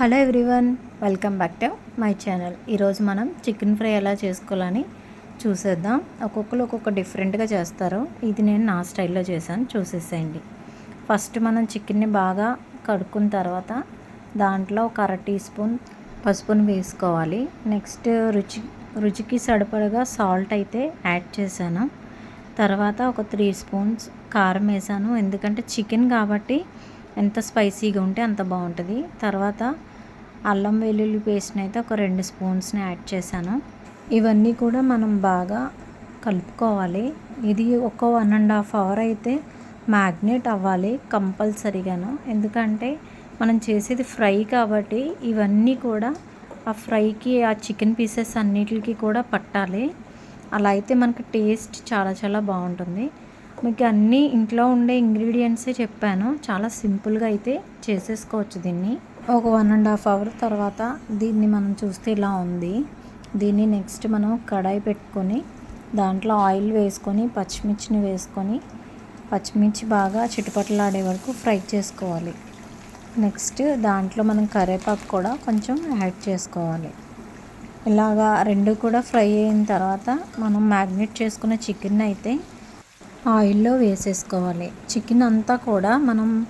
Hello everyone welcome back to my channel. ఈరోజు మనం chicken fry ఎలా చేసుకోవాలని చూసేద్దాం. ఒక్కొక్కరు ఒక్కొక్క డిఫరెంట్గా చేస్తారు. ఇది నేను నా స్టైల్లో చేశాను. చూసేసేయండి. ఫస్ట్ మనం చికెన్ని బాగా కడుక్కున్న తర్వాత దాంట్లో ఒక అర టీ స్పూన్ పసుపును వేసుకోవాలి. నెక్స్ట్ రుచి రుచికి సరిపడగా సాల్ట్ అయితే యాడ్ చేశాను. తర్వాత ఒక త్రీ స్పూన్స్ కారం వేసాను ఎందుకంటే చికెన్ కాబట్టి ఎంత స్పైసీగా ఉంటే అంత బాగుంటుంది. తర్వాత అల్లం వెల్లుల్లి పేస్ట్ని అయితే ఒక రెండు స్పూన్స్ని యాడ్ చేశాను. ఇవన్నీ కూడా మనం బాగా కలుపుకోవాలి. ఇది ఒక వన్ అండ్ హాఫ్ అవర్ అయితే మ్యాగ్నేట్ అవ్వాలి కంపల్సరీగాను. ఎందుకంటే మనం చేసేది ఫ్రై కాబట్టి ఇవన్నీ కూడా ఆ ఫ్రైకి ఆ చికెన్ పీసెస్ అన్నిటికి కూడా పట్టాలి. అలా అయితే మనకి టేస్ట్ చాలా చాలా బాగుంటుంది. మీకు అన్నీ ఇంట్లో ఉండే ఇంగ్రీడియంట్సే చెప్పాను. చాలా సింపుల్గా అయితే చేసేసుకోవచ్చు దీన్ని. ఒక వన్ అండ్ హాఫ్ అవర్ తర్వాత దీన్ని మనం చూస్తే ఇలా ఉంది. దీన్ని నెక్స్ట్ మనం కడాయి పెట్టుకొని దాంట్లో ఆయిల్ వేసుకొని పచ్చిమిర్చిని వేసుకొని పచ్చిమిర్చి బాగా చిటపటలాడే వరకు ఫ్రై చేసుకోవాలి. నెక్స్ట్ దాంట్లో మనం కరివేపాకు కూడా కొంచెం యాడ్ చేసుకోవాలి. ఇలాగా రెండు కూడా ఫ్రై అయిన తర్వాత మనం మ్యాగ్నెట్ చేసుకున్న చికెన్ అయితే ఆయిల్లో వేసేసుకోవాలి. చికెన్ అంతా కూడా మనం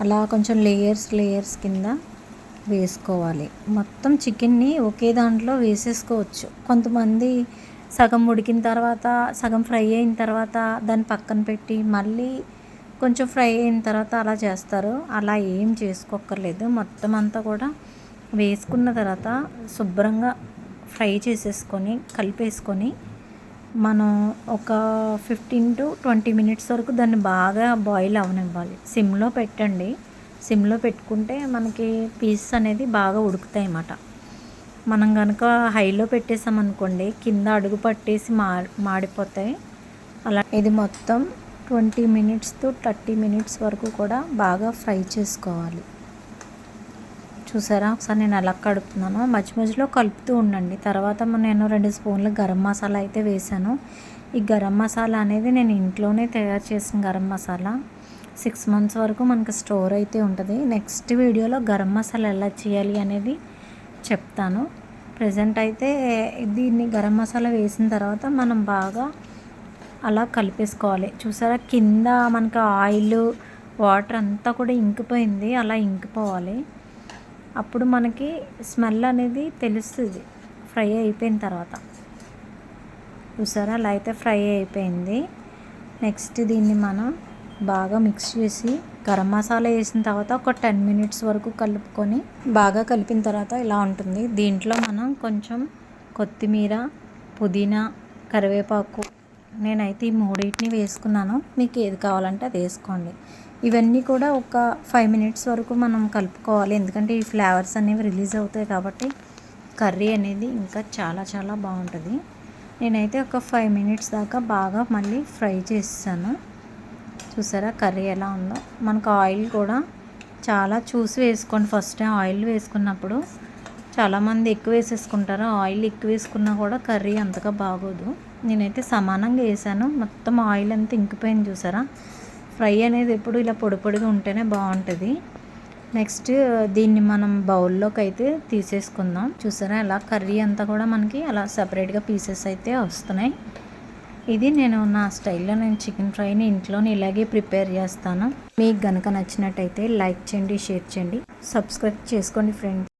అలా కొంచెం లేయర్స్ లేయర్స్ కింద వేసుకోవాలి. మొత్తం చికెన్ని ఒకే దాంట్లో వేసేసుకోవచ్చు. కొంతమంది సగం ఉడికిన తర్వాత సగం ఫ్రై అయిన తర్వాత దాన్ని పక్కన పెట్టి మళ్ళీ కొంచెం ఫ్రై అయిన తర్వాత అలా చేస్తారు. అలా ఏం చేసుకోక్కర్లేదు. మొత్తం అంతా కూడా వేసుకున్న తర్వాత శుభ్రంగా ఫ్రై చేసేసుకొని కలిపేసుకొని మనం ఒక ఫిఫ్టీన్ టు ట్వంటీ మినిట్స్ వరకు దాన్ని బాగా బాయిల్ అవనివ్వాలి. సిమ్లో పెట్టండి. సిమ్లో పెట్టుకుంటే మనకి పీస్ అనేది బాగా ఉడుకుతాయి అన్నమాట. మనం కనుక హైలో పెట్టేసామనుకోండి కింద అడుగు పట్టేసి మా మాడిపోతాయి. అలా ఇది మొత్తం twenty minutes to thirty minutes వరకు కూడా బాగా ఫ్రై చేసుకోవాలి. చూసారా? ఒకసారి నేను ఎలా కడుపుతున్నాను. మధ్య మధ్యలో కలుపుతూ ఉండండి. తర్వాత నేను రెండు స్పూన్లు గరం మసాలా అయితే వేసాను. ఈ గరం మసాలా అనేది నేను ఇంట్లోనే తయారు చేసిన గరం మసాలా. సిక్స్ మంత్స్ వరకు మనకు స్టోర్ అయితే ఉంటుంది. నెక్స్ట్ వీడియోలో గరం మసాలా ఎలా చేయాలి అనేది చెప్తాను. ప్రజెంట్ అయితే దీన్ని గరం మసాలా వేసిన తర్వాత మనం బాగా అలా కలిపేసుకోవాలి. చూసారా? కింద మనకు ఆయిల్ వాటర్ అంతా కూడా ఇంకిపోయింది. అలా ఇంకిపోవాలి. అప్పుడు మనకి స్మెల్ అనేది తెలుస్తుంది. ఫ్రై అయిపోయిన తర్వాత. చూసారా? అలా అయితే ఫ్రై అయిపోయింది. నెక్స్ట్ దీన్ని మనం బాగా మిక్స్ చేసి గరం మసాలా వేసిన తర్వాత ఒక టెన్ మినిట్స్ వరకు కలుపుకొని బాగా కలిపిన తర్వాత ఇలా ఉంటుంది. దీంట్లో మనం కొంచెం కొత్తిమీర పుదీనా కరివేపాకు నేనైతే ఈ మూడింటిని వేసుకున్నాను. మీకు ఏది కావాలంటే అది వేసుకోండి. ఇవన్నీ కూడా ఒక ఫైవ్ మినిట్స్ వరకు మనం కలుపుకోవాలి. ఎందుకంటే ఈ ఫ్లేవర్స్ అనేవి రిలీజ్ అవుతాయి కాబట్టి కర్రీ అనేది ఇంకా చాలా చాలా బాగుంటుంది. నేనైతే ఒక ఫైవ్ మినిట్స్ దాకా బాగా మళ్ళీ ఫ్రై చేస్తాను. చూసారా కర్రీ ఎలా ఉందో? మనకు ఆయిల్ కూడా చాలా చూసి వేసుకోండి. ఫస్ట్ ఆయిల్ వేసుకున్నప్పుడు చాలామంది ఎక్కువ వేసేసుకుంటారు. ఆయిల్ ఎక్కువ వేసుకున్నా కూడా కర్రీ అంతగా బాగోదు. నేనైతే సమానంగా వేసాను. మొత్తం ఆయిల్ అంతా ఇంకిపోయింది చూసారా? ఫ్రై అనేది ఎప్పుడు ఇలా పొడి పొడిగా ఉంటేనే బాగుంటుంది. నెక్స్ట్ దీన్ని మనం బౌల్లోకి అయితే తీసేసుకుందాం. చూసారా? ఇలా కర్రీ అంతా కూడా మనకి అలా సపరేట్గా పీసెస్ అయితే వస్తున్నాయి. ఇది నేను నా స్టైల్లో నేను చికెన్ ఫ్రైని ఇంట్లోనే ఇలాగే ప్రిపేర్ చేస్తాను. మీకు కనుక నచ్చినట్టయితే లైక్ చేయండి షేర్ చేయండి. సబ్స్క్రైబ్ చేసుకోండి ఫ్రెండ్స్.